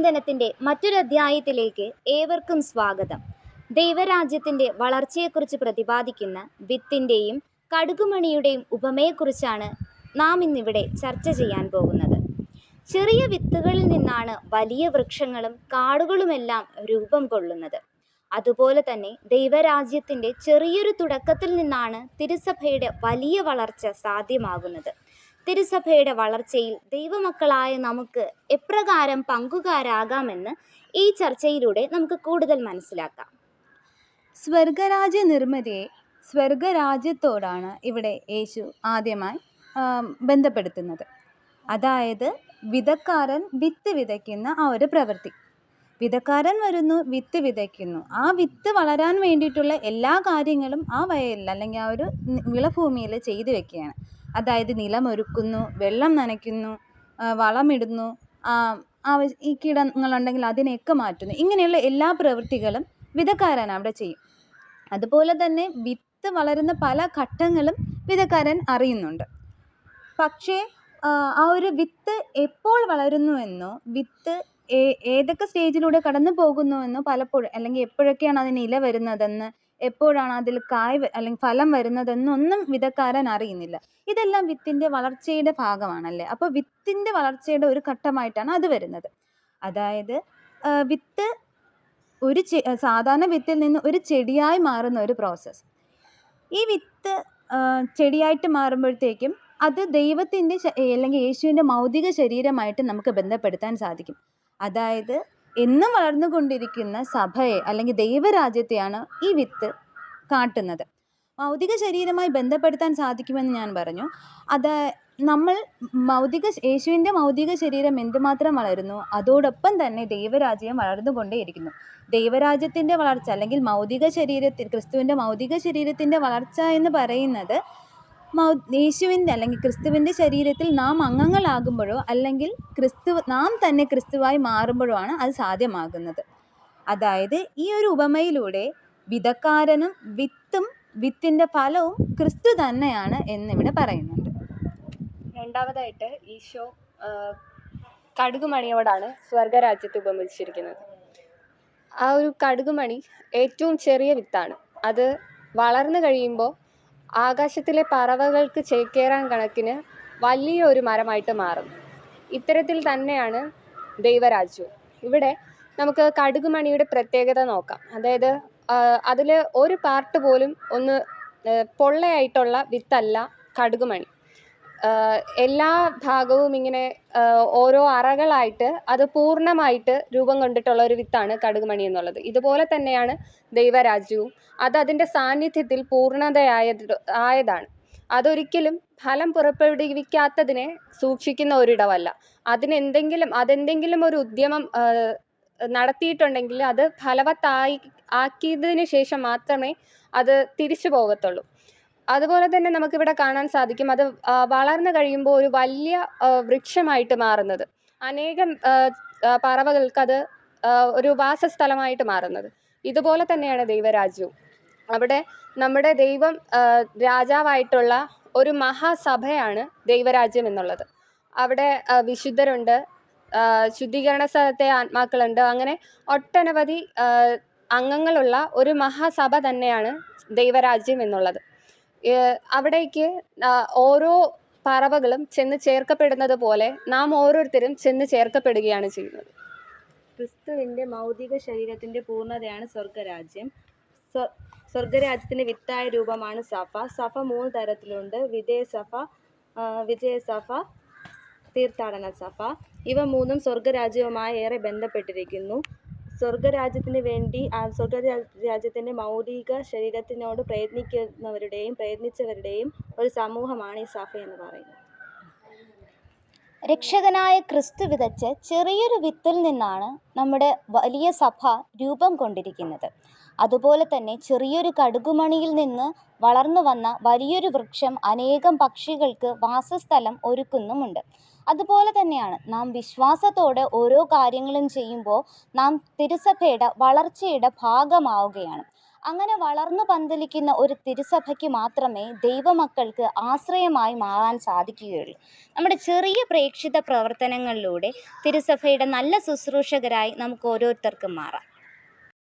ചിന്തനത്തിന്റെ മറ്റൊരു അധ്യായത്തിലേക്ക് ഏവർക്കും സ്വാഗതം. ദൈവരാജ്യത്തിന്റെ വളർച്ചയെക്കുറിച്ച് പ്രതിപാദിക്കുന്ന വിത്തിന്റെയും കടുകുമണിയുടെയും ഉപമയെക്കുറിച്ചാണ് നാം ഇന്നിവിടെ ചർച്ച ചെയ്യാൻ പോകുന്നത്. ചെറിയ വിത്തുകളിൽ നിന്നാണ് വലിയ വൃക്ഷങ്ങളും കാടുകളുമെല്ലാം രൂപം കൊള്ളുന്നത്. അതുപോലെ തന്നെ ദൈവരാജ്യത്തിന്റെ ചെറിയൊരു തുടക്കത്തിൽ നിന്നാണ് തിരുസഭയുടെ വലിയ വളർച്ച സാധ്യമാകുന്നത്. തിരുസഭയുടെ വളർച്ചയിൽ ദൈവമക്കളായ നമുക്ക് എപ്രകാരം പങ്കുകാരാകാമെന്ന് ഈ ചർച്ചയിലൂടെ നമുക്ക് കൂടുതൽ മനസ്സിലാക്കാം. സ്വർഗരാജ്യ നിർമ്മിതിയെ സ്വർഗരാജ്യത്തോടാണ് ഇവിടെ യേശു ആദ്യമായി ബന്ധപ്പെടുത്തുന്നത്. അതായത് വിതക്കാരൻ വിത്ത് വിതയ്ക്കുന്ന ആ ഒരു പ്രവൃത്തി. വിതക്കാരൻ വരുന്നു വിത്ത് വിതയ്ക്കുന്നു. ആ വിത്ത് വളരാൻ വേണ്ടിയിട്ടുള്ള എല്ലാ കാര്യങ്ങളും ആ വയലിൽ അല്ലെങ്കിൽ ആ ഒരു വിളഭൂമിയിൽ ചെയ്തു വെക്കുകയാണ്. അതായത് നിലമൊരുക്കുന്നു വെള്ളം നനയ്ക്കുന്നു വളമിടുന്നു ഈ കീടങ്ങളുണ്ടെങ്കിൽ അതിനെയൊക്കെ മാറ്റുന്നു. ഇങ്ങനെയുള്ള എല്ലാ പ്രവൃത്തികളും വിതക്കാരൻ അവിടെ ചെയ്യും. അതുപോലെ തന്നെ വിത്ത് വളരുന്ന പല ഘട്ടങ്ങളും വിതക്കാരൻ അറിയുന്നുണ്ട്. പക്ഷേ ആ, ഒരു വിത്ത് എപ്പോൾ വളരുന്നുവെന്നോ വിത്ത് ഏതൊക്കെ സ്റ്റേജിലൂടെ കടന്നു പോകുന്നുവെന്നോ പലപ്പോഴും അല്ലെങ്കിൽ എപ്പോഴൊക്കെയാണ് അതിന് ഇല വരുന്നതെന്ന് എപ്പോഴാണ് അതിൽ കായ് അല്ലെങ്കിൽ ഫലം വരുന്നതെന്നൊന്നും വിതക്കാരൻ അറിയുന്നില്ല. ഇതെല്ലാം വിത്തിന്റെ വളർച്ചയുടെ ഭാഗമാണല്ലേ? അപ്പോൾ വിത്തിന്റെ വളർച്ചയുടെ ഒരു ഘട്ടമായിട്ടാണ് അത് വരുന്നത്. അതായത് വിത്ത് ഒരു സാധാരണ വിത്തിൽ നിന്ന് ഒരു ചെടിയായി മാറുന്ന ഒരു പ്രോസസ്സ് ഈ വിത്ത് ചെടിയായിട്ട് മാറുമ്പോഴത്തേക്കും അത് ദൈവത്തിന്റെ അല്ലെങ്കിൽ യേശുവിന്റെ മൗതിക ശരീരമായിട്ട് നമുക്ക് ബന്ധപ്പെടുത്താൻ സാധിക്കും. അതായത് എന്നും വളർന്നുകൊണ്ടിരിക്കുന്ന സഭയെ അല്ലെങ്കിൽ ദൈവരാജ്യത്തെയാണ് ഈ വിത്ത് കാട്ടുന്നത്. ഭൗതിക ശരീരമായി ബന്ധപ്പെടുത്താൻ സാധിക്കുമെന്ന് ഞാൻ പറഞ്ഞു. അത് നമ്മൾ ഭൗതിക യേശുവിന്റെ ഭൗതിക ശരീരം എന്തുമാത്രം വളരുന്നു അതോടൊപ്പം തന്നെ ദൈവരാജ്യം വളർന്നുകൊണ്ടേയിരിക്കുന്നു. ദൈവരാജ്യത്തിന്റെ വളർച്ച അല്ലെങ്കിൽ ഭൗതിക ശരീരത്തിൽ ക്രിസ്തുവിന്റെ ഭൗതിക ശരീരത്തിന്റെ വളർച്ച എന്ന് പറയുന്നത് യേശുവിന്റെ അല്ലെങ്കിൽ ക്രിസ്തുവിന്റെ ശരീരത്തിൽ നാം അംഗങ്ങളാകുമ്പോഴോ അല്ലെങ്കിൽ ക്രിസ്തു നാം തന്നെ ക്രിസ്തുവായി മാറുമ്പോഴോ ആണ് അത് സാധ്യമാകുന്നത്. അതായത് ഈ ഒരു ഉപമയിലൂടെ വിതക്കാരനും വിത്തും വിത്തിന്റെ ഫലവും ക്രിസ്തു തന്നെയാണ് എന്നിവിടെ പറയുന്നുണ്ട്. രണ്ടാമതായിട്ട് ഈശോ കടുകുമണിയോടാണ് സ്വർഗരാജ്യത്തെ ഉപമിച്ചിരിക്കുന്നത്. ആ ഒരു കടുകുമണി ഏറ്റവും ചെറിയ വിത്താണ്. അത് വളർന്നു കഴിയുമ്പോൾ ആകാശത്തിലെ പറവകൾക്ക് ചേക്കേറാൻ കണക്കിന് വലിയ ഒരു മരമായിട്ട് മാറും. ഇത്തരത്തിൽ തന്നെയാണ് ദൈവരാജ്യവും ഇവിടെ നമുക്ക് കടുകുമണിയുടെ പ്രത്യേകത നോക്കാം. അതായത് അതിൽ ഒരു പാർട്ട് പോലും ഒന്ന് പൊള്ളയായിട്ടുള്ള വിത്തല്ല കടുകുമണി. എല്ലാ ഭാഗവും ഇങ്ങനെ ഓരോ അറകളായിട്ട് അത് പൂർണമായിട്ട് രൂപം കൊണ്ടിട്ടുള്ള ഒരു വിത്താണ് കടുകുമണി എന്നുള്ളത്. ഇതുപോലെ തന്നെയാണ് ദൈവരാജ്യവും. അത് അതിന്റെ സാന്നിധ്യത്തിൽ പൂർണതയായത് ആയതാണ്. അതൊരിക്കലും ഫലം പുറപ്പെടുവിക്കാത്തതിനെ സൂക്ഷിക്കുന്ന ഒരിടമല്ല. അതിനെന്തെങ്കിലും അതെന്തെങ്കിലും ഒരു ഉദ്യമം നടത്തിയിട്ടുണ്ടെങ്കിൽ അത് ഫലവത്തായി ആക്കിയതിന് ശേഷം മാത്രമേ അത് തിരിച്ചു പോകത്തുള്ളൂ. അതുപോലെ തന്നെ നമുക്കിവിടെ കാണാൻ സാധിക്കും അത് വളർന്നു കഴിയുമ്പോൾ ഒരു വലിയ വൃക്ഷമായിട്ട് മാറുന്നത്. അനേകം പറവകൾക്കത് ഒരു വാസസ്ഥലമായിട്ട് മാറുന്നത്. ഇതുപോലെ തന്നെയാണ് ദൈവരാജ്യവും. അവിടെ നമ്മുടെ ദൈവം രാജാവായിട്ടുള്ള ഒരു മഹാസഭയാണ് ദൈവരാജ്യം എന്നുള്ളത്. അവിടെ വിശുദ്ധരുണ്ട് ശുദ്ധീകരണ സ്ഥലത്തെ ആത്മാക്കളുണ്ട്. അങ്ങനെ ഒട്ടനവധി അംഗങ്ങളുള്ള ഒരു മഹാസഭ തന്നെയാണ് ദൈവരാജ്യം എന്നുള്ളത്. അവിടേക്ക് ഓരോ പറവകളും ചെന്ന് ചേർക്കപ്പെടുന്നത് പോലെ നാം ഓരോരുത്തരും ചെന്ന് ചേർക്കപ്പെടുകയാണ് ചെയ്യുന്നത്. ക്രിസ്തുവിന്റെ മൗതിക ശരീരത്തിന്റെ പൂർണതയാണ് സ്വർഗരാജ്യം. സ്വ- സ്വർഗരാജ്യത്തിന്റെ വിത്തായ രൂപമാണ് സഫ. സഫ മൂന്ന് തരത്തിലുണ്ട്. വിധേയ സഭ ആ, വിജയ സഭ തീർത്ഥാടന സഫ. ഇവ മൂന്നും സ്വർഗരാജ്യവുമായി ഏറെ ബന്ധപ്പെട്ടിരിക്കുന്നു. സ്വർഗരാജ്യത്തിന് വേണ്ടി ആ സ്വർഗരാജ്യത്തിന്റെ മൗലിക ശരീരത്തിനോട് പ്രയത്നിക്കുന്നവരുടെയും പ്രയത്നിച്ചവരുടെയും ഒരു സമൂഹമാണ് ഈ സഭ എന്ന് പറയുന്നത്. രക്ഷകനായ ക്രിസ്തു വിതച്ച ചെറിയൊരു വിത്തിൽ നിന്നാണ് നമ്മുടെ വലിയ സഭ രൂപം കൊണ്ടിരിക്കുന്നത്. അതുപോലെ തന്നെ ചെറിയൊരു കടുകുമണിയിൽ നിന്ന് വളർന്നു വന്ന വലിയൊരു വൃക്ഷം അനേകം പക്ഷികൾക്ക് വാസസ്ഥലം ഒരുക്കുന്നുമുണ്ട്. അതുപോലെ തന്നെയാണ് നാം വിശ്വാസത്തോടെ ഓരോ കാര്യങ്ങളും ചെയ്യുമ്പോൾ നാം തിരുസഭയുടെ വളർച്ചയുടെ ഭാഗമാവുകയാണ്. അങ്ങനെ വളർന്നു പന്തലിക്കുന്ന ഒരു തിരുസഭയ്ക്ക് മാത്രമേ ദൈവമക്കൾക്ക് ആശ്രയമായി മാറാൻ സാധിക്കുകയുള്ളൂ. നമ്മുടെ ചെറിയ പ്രേക്ഷിത പ്രവർത്തനങ്ങളിലൂടെ തിരുസഭയുടെ നല്ല ശുശ്രൂഷകരായി നമുക്ക് ഓരോരുത്തർക്കും മാറാം.